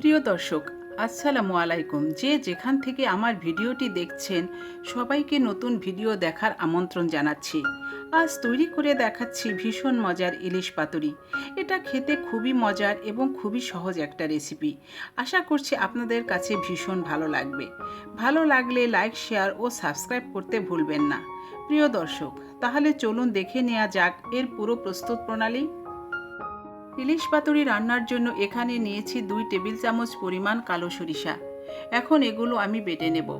প্রিয় দর্শক, আসসালামু আলাইকুম। যে যেখান থেকে আমার ভিডিওটি দেখছেন, সবাইকে নতুন ভিডিও দেখার আমন্ত্রণ জানাচ্ছি। আজ তৈরি করে দেখাচ্ছি ভীষণ মজার ইলিশ পাতুরি। এটা খেতে খুবই মজার এবং খুবই সহজ একটা রেসিপি। আশা করছি আপনাদের কাছে ভীষণ ভালো লাগবে। ভালো লাগলে লাইক, শেয়ার ও সাবস্ক্রাইব করতে ভুলবেন না। প্রিয় দর্শক, তাহলে চলুন দেখে নেওয়া যাক এর পুরো প্রস্তুত প্রণালী। ইলিশ পাতুরি রান্নার জন্য এখানে নিয়েছি দুই টেবিল চামচ পরিমাণ কালো সরিষা। এখন এগুলো আমি বেটে নেব।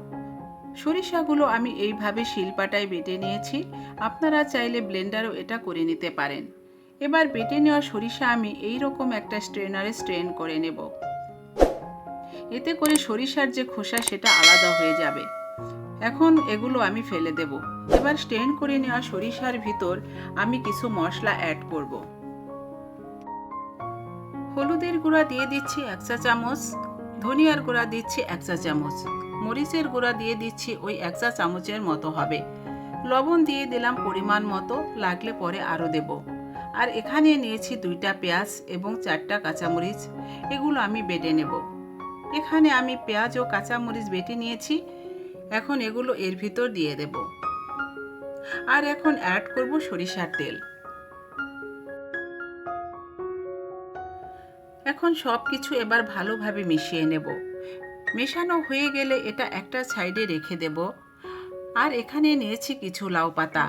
সরিষাগুলো আমি এইভাবে শিলপাটায় বেটে নিয়েছি। আপনারা চাইলে ব্লেন্ডারও এটা করে নিতে পারেন। এবার বেটে নেওয়া সরিষা আমি এই রকম একটা স্ট্রেনারে স্ট্রেন করে নেব। এতে করে সরিষার যে খোসা সেটা আলাদা হয়ে যাবে। এখন এগুলো আমি ফেলে দেব। এবার স্ট্রেন করে নেওয়া সরিষার ভিতর আমি কিছু মশলা অ্যাড করব। হলুদের গুঁড়া দিয়ে দিচ্ছি এক চা চামচ, ধনিয়ার গুঁড়া দিচ্ছি এক চা চামচ, মরিচের গুঁড়া দিয়ে দিচ্ছি ওই এক চা চামচের মতো হবে। লবণ দিয়ে দিলাম পরিমাণ মতো, লাগলে পরে আরও দেব। আর এখানে নিয়েছি দুইটা পেঁয়াজ এবং চারটা কাঁচামরিচ, এগুলো আমি বেটে নেব। এখানে আমি পেঁয়াজ ও কাঁচামরিচ বেটে নিয়েছি, এখন এগুলো এর ভিতর দিয়ে দেব। আর এখন অ্যাড করব সরিষার তেল। এখন সব কিছু এবার ভালোভাবে মিশিয়ে নেব। মেশানো হয়ে গেলে এটা একটা সাইডে রেখে দেব। আর এখানে নিয়েছি কিছু লাউ পাতা,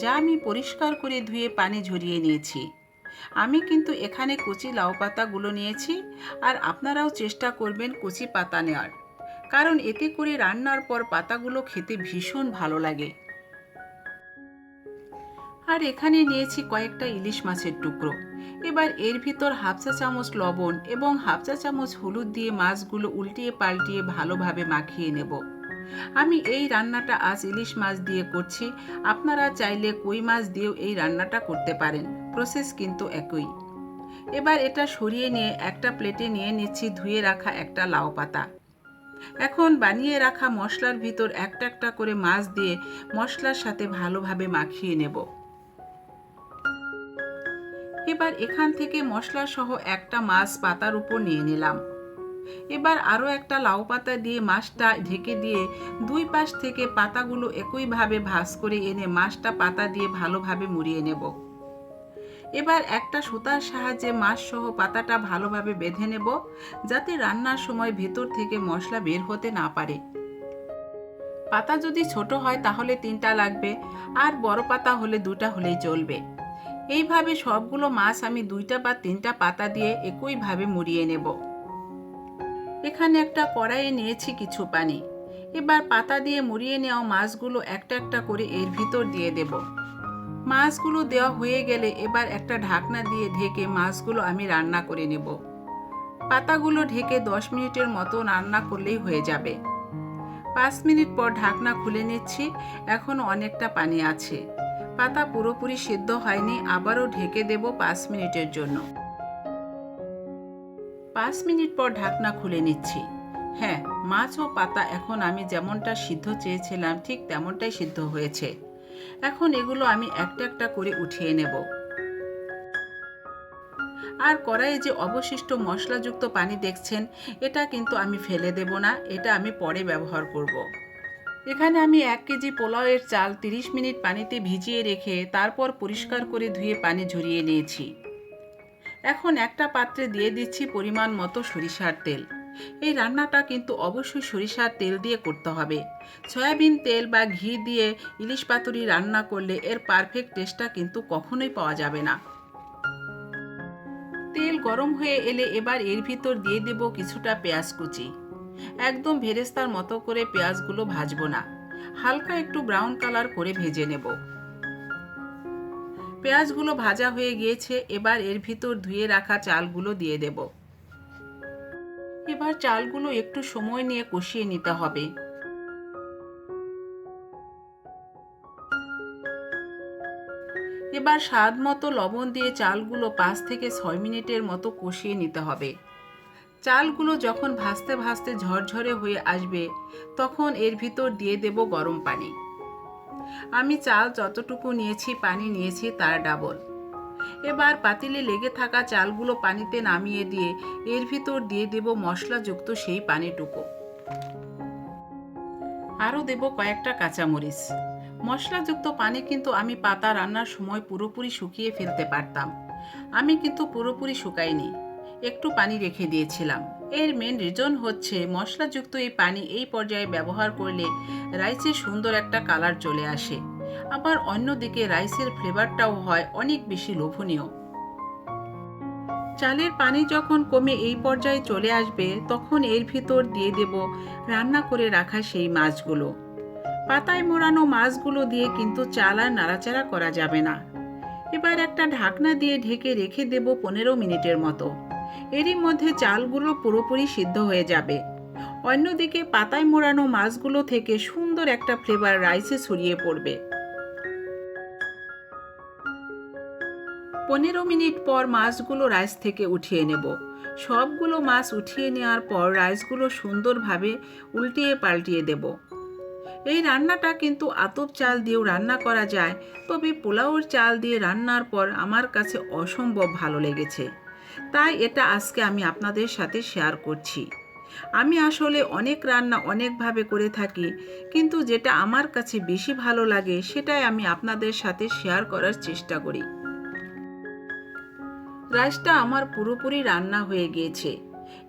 যা আমি পরিষ্কার করে ধুয়ে পানি ঝরিয়ে নিয়েছি। আমি কিন্তু এখানে কচি লাউ পাতাগুলো নিয়েছি, আর আপনারাও চেষ্টা করবেন কচি পাতা নেওয়ার কারণ এতে করে রান্নার পর পাতাগুলো খেতে ভীষণ ভালো লাগে। আর এখানে নিয়েছি কয়েকটা ইলিশ মাছের টুকরো। এবার এর ভিতর হাফ চা চামচ লবণ এবং হাফ চা চামচ হলুদ দিয়ে মাছগুলো উল্টিয়ে পাল্টিয়ে ভালোভাবে মাখিয়ে নেব। আমি এই রান্নাটা আজ ইলিশ মাছ দিয়ে করছি। আপনারা চাইলে কই মাছ দিয়েও এই রান্নাটা করতে পারেন। প্রসেস কিন্তু একই। এবার এটা সরিয়ে নিয়ে একটা প্লেটে নিয়ে নিচ্ছি ধুয়ে রাখা একটা লাউ পাতা। এখন বানিয়ে রাখা মশলার ভিতর একটা একটা করে মাছ দিয়ে মশলার সাথে ভালোভাবে মাখিয়ে নেব। এবার এখান থেকে মশলা সহ একটা মাছ পাতার উপর নিয়ে নিলাম। এবার আরও একটা লাউ পাতা দিয়ে মাছটা ঢেকে দিয়ে দুই পাশ থেকে পাতাগুলো একইভাবে ভাঁজ করে এনে মাছটা পাতা দিয়ে ভালোভাবে মুড়িয়ে নেব। এবার একটা সুতার সাহায্যে মাছ সহ পাতাটা ভালোভাবে বেঁধে নেব, যাতে রান্নার সময় ভেতর থেকে মশলা বের হতে না পারে। পাতা যদি ছোট হয় তাহলে তিনটা লাগবে, আর বড় পাতা হলে দুটা হলেই চলবে। এইভাবে সবগুলো মাছ আমি দুইটা বা তিনটা পাতা দিয়ে একইভাবে মুড়িয়ে নেব। এখানে একটা কড়াইয়ে নিয়েছি কিছু পানি। এবার পাতা দিয়ে মুড়িয়ে নেওয়া মাছগুলো একটা একটা করে এর ভিতর দিয়ে দেব। মাছগুলো দেওয়া হয়ে গেলে এবার একটা ঢাকনা দিয়ে ঢেকে মাছগুলো আমি রান্না করে নেব। পাতাগুলো ঢেকে দশ মিনিটের মতো রান্না করলেই হয়ে যাবে। পাঁচ মিনিট পর ঢাকনা খুলে নিচ্ছি, এখন অনেকটা পানি আছে। পাতা পুরোপুরি সিদ্ধ হয়নি, আবারও ঢেকে দেব পাঁচ মিনিটের জন্য। পাঁচ মিনিট পর ঢাকনা খুলে নিচ্ছি। হ্যাঁ মাছ ও পাতা এখন আমি যেমনটা সিদ্ধ চেয়েছিলাম, ঠিক তেমনটাই সিদ্ধ হয়েছে। এখন এগুলো আমি একটা একটা করে উঠিয়ে নেব। আর কড়াইয়ে যে অবশিষ্ট মশলাযুক্ত পানি দেখছেন, এটা কিন্তু আমি ফেলে দেব না, এটা আমি পরে ব্যবহার করব। এখানে আমি এক কেজি পোলাওয়ের চাল 30 মিনিট পানিতে ভিজিয়ে রেখে তারপর পরিষ্কার করে ধুয়ে পানি ঝরিয়ে নিয়েছি। এখন একটা পাত্রে দিয়ে দিচ্ছি পরিমাণ মতো সরিষার তেল। এই রান্নাটা কিন্তু অবশ্যই সরিষার তেল দিয়ে করতে হবে। সয়াবিন তেল বা ঘি দিয়ে ইলিশ পাতুরি রান্না করলে এর পারফেক্ট টেস্টটা কিন্তু কখনোই পাওয়া যাবে না। তেল গরম হয়ে এলে এবার এর ভিতর দিয়ে দেব কিছুটা পেঁয়াজ কুচি। একদম ভেরেস্তার মতো করে পেঁয়াজগুলো ভাজবো না। হালকা একটু ব্রাউন কালার করে ভেজে নেব। পেঁয়াজগুলো ভাজা হয়ে গিয়েছে, এবার এর ভিতর ধুয়ে রাখা চালগুলো দিয়ে দেব। এবার চালগুলো একটু সময় নিয়ে কষিয়ে নিতে হবে। এবার স্বাদ মতো লবণ দিয়ে চালগুলো পাঁচ থেকে ছয় মিনিটের মতো কষিয়ে নিতে হবে। চালগুলো যখন ভাসতে ভাসতে ঝরঝরে হয়ে আসবে, তখন এর ভিতর দিয়ে দেব গরম পানি। আমি চাল যতটুকু নিয়েছি, পানি নিয়েছি, তার ডাবল। এবার পাতিলে লেগে থাকা চালগুলো পানিতে নামিয়ে দিয়ে এর ভিতর দিয়ে দেব মশলাযুক্ত সেই পানিটুকু। আরও দেব কয়েকটা কাঁচামরিচ। মশলাযুক্ত পানি কিন্তু আমি পাতা রান্নার সময় পুরোপুরি শুকিয়ে ফেলতে পারতাম। আমি কিন্তু পুরোপুরি শুকাইনি। একটু পানি রেখে দিয়েছিলাম। এর মেন রিজন হচ্ছে মশলাযুক্ত এই পানি এই পর্যায়ে ব্যবহার করলে রাইসের সুন্দর একটা কালার চলে আসে। আবার অন্যদিকে রাইসের ফ্লেভারটাও হয় অনেক বেশি লোভনীয়। চালের পানি যখন কমে এই পর্যায়ে চলে আসবে, তখন এর ভিতর দিয়ে দেব রান্না করে রাখা সেই মাছগুলো। পাতায় মোড়ানো মাছগুলো দিয়ে কিন্তু চাল আর নাড়াচাড়া করা যাবে না। এবার একটা ঢাকনা দিয়ে ঢেকে রেখে দেব পনেরো মিনিটের মতো। এরই মধ্যে চালগুলো পুরোপুরি সিদ্ধ হয়ে যাবে। অন্যদিকে পাতায় মোড়ানো মাছগুলো থেকে সুন্দর একটা ফ্লেভার রাইসে ছড়িয়ে পড়বে। পনেরো মিনিট পর মাছগুলো রাইস থেকে উঠিয়ে নেব। সবগুলো মাছ উঠিয়ে নেওয়ার পর রাইসগুলো সুন্দরভাবে উল্টিয়ে পাল্টিয়ে দেব। এই রান্নাটা কিন্তু আতপ চাল দিয়েও রান্না করা যায়, তবে পোলাওর চাল দিয়ে রান্নার পর আমার কাছে অসম্ভব ভালো লেগেছে। তাই এটা আজকে আমি আপনাদের সাথে শেয়ার করছি। আমি আসলে অনেক রান্না অনেকভাবে করে থাকি, কিন্তু যেটা আমার কাছে বেশি ভালো লাগে সেটাই আমি আপনাদের সাথে শেয়ার করার চেষ্টা করি। রাইসটা আমার পুরোপুরি রান্না হয়ে গিয়েছে।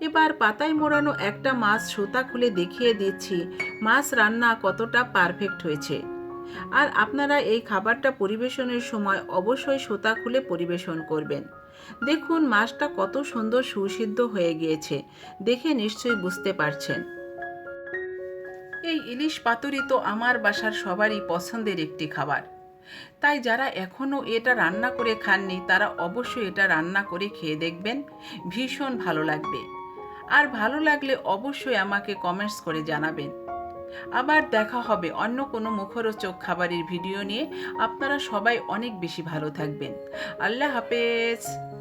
এবার পাতায় মোড়ানো একটা মাছ সুতা খুলে দেখিয়ে দিচ্ছি, মাছ রান্না কতটা পারফেক্ট হয়েছে। আর আপনারা এই খাবারটা পরিবেশনের সময় অবশ্যই সুতা খুলে পরিবেশন করবেন। দেখুন, মাছটা কত সুন্দর সুসিদ্ধ হয়ে গিয়েছে। দেখে নিশ্চয়ই বুঝতে পারছেন। এই ইলিশ পাতুরি তো আমার বাসার সবারই পছন্দের একটি খাবার। তাই যারা এখনও এটা রান্না করে খাননি, তারা অবশ্যই এটা রান্না করে খেয়ে দেখবেন। ভীষণ ভালো লাগবে। আর ভালো লাগলে অবশ্যই আমাকে কমেন্টস করে জানাবেন। আবার দেখা হবে অন্য কোনো মুখরোচক খাবারের ভিডিও নিয়ে। আপনারা সবাই অনেক বেশি ভালো থাকবেন। আল্লাহ হাফেজ।